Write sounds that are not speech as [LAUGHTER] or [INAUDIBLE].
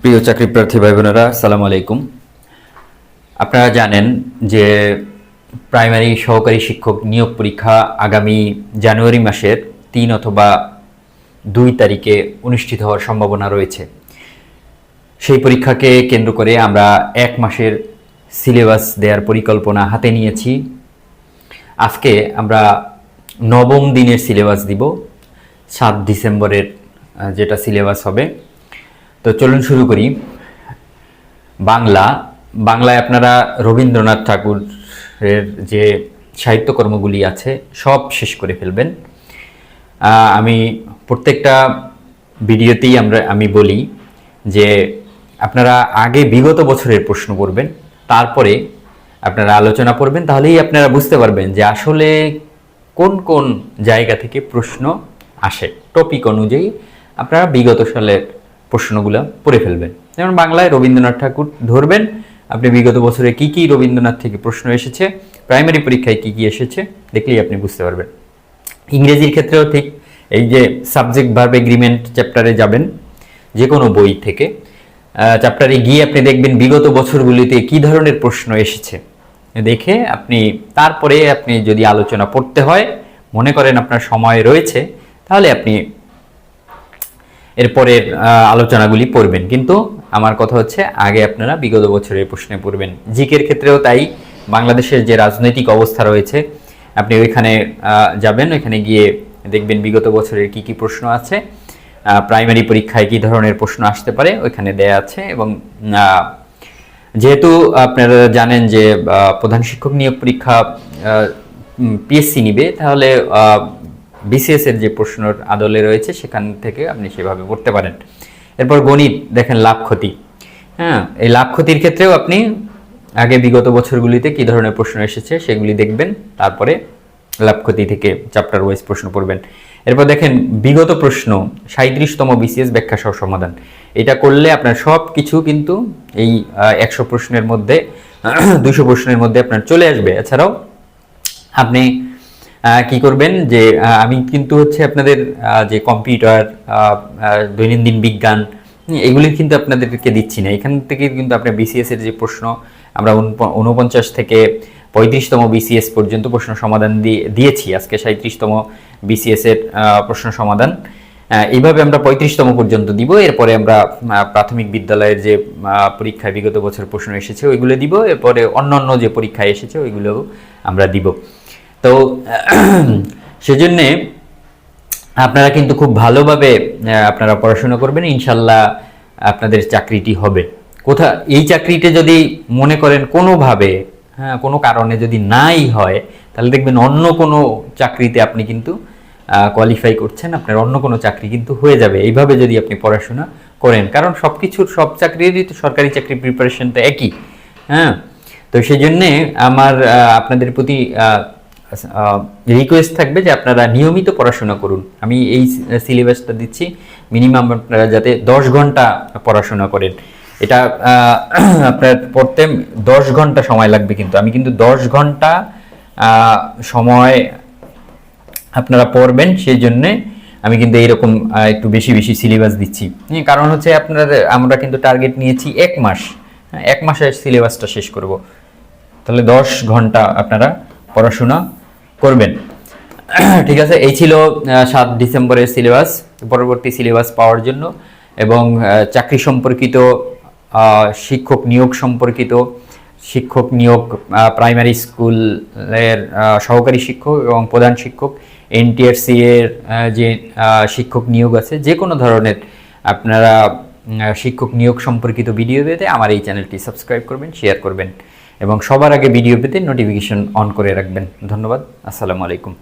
প্রিয় চাকরি প্রার্থী ভাই বোনেরা সালাম আলাইকুম। আপনারা জানেন যে প্রাইমারি সহকারী শিক্ষক নিয়োগ পরীক্ষা আগামী জানুয়ারি মাসের তিন অথবা দুই তারিখে অনুষ্ঠিত হওয়ার সম্ভাবনা রয়েছে। সেই পরীক্ষাকে কেন্দ্র করে আমরা এক মাসের সিলেবাস দেওয়ার পরিকল্পনা হাতে নিয়েছি। আজকে আমরা নবম দিনের সিলেবাস দিব, সাত ডিসেম্বরের যেটা সিলেবাস হবে। তো চলুন শুরু করি। বাংলা, বাংলায় আপনারা রবীন্দ্রনাথ ঠাকুরের যে সাহিত্যকর্মগুলি আছে, সব শেষ করে ফেলবেন। আমি প্রত্যেকটা ভিডিওতেই আমরা, আমি বলি যে আপনারা আগে বিগত বছরের প্রশ্ন করবেন, তারপরে আপনারা আলোচনা করবেন, তাহলেই আপনারা বুঝতে পারবেন যে আসলে কোন কোন জায়গা থেকে প্রশ্ন আসে। টপিক অনুযায়ী আপনারা বিগত সালের প্রশ্নগুলো পড়ে ফেলবেন। যেমন বাংলায় রবীন্দ্রনাথ ঠাকুর ধরবেন, আপনি বিগত বছরে কি কি রবীন্দ্রনাথ থেকে প্রশ্ন এসেছে, প্রাইমারি পরীক্ষায় কি কি এসেছে, দেখলেই আপনি বুঝতে পারবেন। ইংরেজির ক্ষেত্রেও ঠিক এই যে সাবজেক্ট ভার্ব এগ্রিমেন্ট চ্যাপ্টারে যাবেন যে কোনো বই থেকে চ্যাপ্টারে গিয়ে আপনি দেখবেন বিগত বছরগুলিতে কি ধরনের প্রশ্ন এসেছে। দেখে আপনি, তারপরে আপনি যদি আলোচনা পড়তে হয়, মনে করেন আপনার সময় রয়েছে, তাহলে আপনি এরপরের আলোচনাগুলি পড়বেন। কিন্তু আমার কথা হচ্ছে, আগে আপনারা বিগত বছরের প্রশ্নে পড়বেন। জিকের ক্ষেত্রেও তাই, বাংলাদেশের যে রাজনৈতিক অবস্থা রয়েছে, আপনি ওইখানে যাবেন, ওইখানে গিয়ে দেখবেন বিগত বছরের কি কি প্রশ্ন আছে। প্রাইমারি পরীক্ষায় কি ধরনের প্রশ্ন আসতে পারে, ওইখানে দেয়া আছে এবং যেহেতু আপনারা জানেন যে প্রধান শিক্ষক নিয়োগ পরীক্ষা পিএসসি নিবে, তাহলে বিসিএস এর যে প্রশ্নের আদলে রয়েছে, সেখান থেকে আপনি সেভাবে পড়তে পারেন। এরপর গণিত, দেখেন লাভ ক্ষতি। হ্যাঁ এই লাভ ক্ষতির ক্ষেত্রেও আপনি আগে বিগত বছরগুলিতে কি ধরনের প্রশ্ন এসেছে সেগুলি দেখবেন, তারপরে লাভ ক্ষতি থেকে চ্যাপ্টার ওয়াইজ প্রশ্ন পড়বেন। এরপর দেখেন, বিগত প্রশ্ন সাঁত্রিশতম বিসিএস ব্যাখ্যা সহ সমাধান। এটা করলে আপনার সব কিছু কিন্তু এই একশো প্রশ্নের মধ্যে [CLEARS THROAT] দুশো প্রশ্নের মধ্যে আপনার চলে আসবে। এছাড়াও আপনি কি করবেন? যে আমি কিন্তু হচ্ছে আপনাদের যে কম্পিউটার দৈনন্দিন বিজ্ঞান এগুলি কিন্তু আপনাদেরকে দিচ্ছি না। এখান থেকে কিন্তু আপনার বিসিএস এর যে প্রশ্ন, আমরা উনপ- উনপঞ্চাশ থেকে পঁয়ত্রিশতম বিসিএস পর্যন্ত প্রশ্ন সমাধান দিয়ে দিয়েছি। আজকে সাঁত্রিশতম বিসিএস এর প্রশ্ন সমাধান। এইভাবে আমরা পঁয়ত্রিশতম পর্যন্ত দিব। এরপরে আমরা প্রাথমিক বিদ্যালয়ের যে পরীক্ষায় বিগত বছর প্রশ্ন এসেছে, ওইগুলো দিব। এরপরে অন্যান্য যে পরীক্ষায় এসেছে ওইগুলো আমরা দিব। তো, [CLEARS THROAT] সেজন্যে আপনারা কিন্তু খুব ভালোভাবে আপনারা পড়াশোনা করবেন, ইনশাল্লাহ আপনাদের চাকরিটি হবে। কোথা, এই চাকরিটা যদি মনে করেন কোনোভাবে হ্যাঁ কোনো কারণে যদি নাই হয়, তাহলে দেখবেন অন্য কোনো চাকরিতে আপনি কিন্তু কোয়ালিফাই করছেন, আপনার অন্য কোনো চাকরি কিন্তু হয়ে যাবে। এইভাবে যদি আপনি পড়াশোনা করেন, কারণ সব কিছুর সব চাকরিরই তো সরকারি চাকরি প্রিপারেশনটা একই হ্যাঁ? তো সেই জন্যে আমার আপনাদের প্রতি রিকোয়েস্ট থাকবে যে আপনারা নিয়মিত পড়াশোনা করুন। আমি এই সিলেবাসটা দিচ্ছি। মিনিমাম আপনারা যাতে দশ ঘণ্টা পড়াশোনা করেন। এটা [CLEARS THROAT] আপনার পড়তে দশ ঘণ্টা সময় লাগবে কিন্তু। আমি কিন্তু দশ ঘণ্টা সময় আপনারা পড়বেন সেই জন্যে আমি কিন্তু এইরকম একটু বেশি বেশি সিলেবাস দিচ্ছি। হ্যাঁ, কারণ হচ্ছে আপনারা আমরা কিন্তু টার্গেট নিয়েছি এক মাস। হ্যাঁ, এক মাসের সিলেবাসটা শেষ করব। তাহলে দশ ঘণ্টা আপনারা পড়াশোনা করবেন। [CLEARS THROAT] ঠিক আছে, এই ছিল সাত ডিসেম্বরের সিলেবাস, পরবর্তী সিলেবাস পাওয়ার জন্য এবং চাকরি সম্পর্কিত শিক্ষক নিয়োগ সম্পর্কিত, শিক্ষক নিয়োগ প্রাইমারি স্কুলের সহকারী শিক্ষক এবং প্রধান শিক্ষক এনটিআরসি এর যে শিক্ষক নিয়োগ আছে, যে কোনো ধরনের আপনারা শিক্ষক নিয়োগ সম্পর্কিত ভিডিও পেতে আমার এই চ্যানেলটি সাবস্ক্রাইব করবেন শেয়ার করবেন। এবং সবার আগে ভিডিও পেতে নোটিফিকেশন অন করে রাখবেন। ধন্যবাদ। আসসালামু আলাইকুম।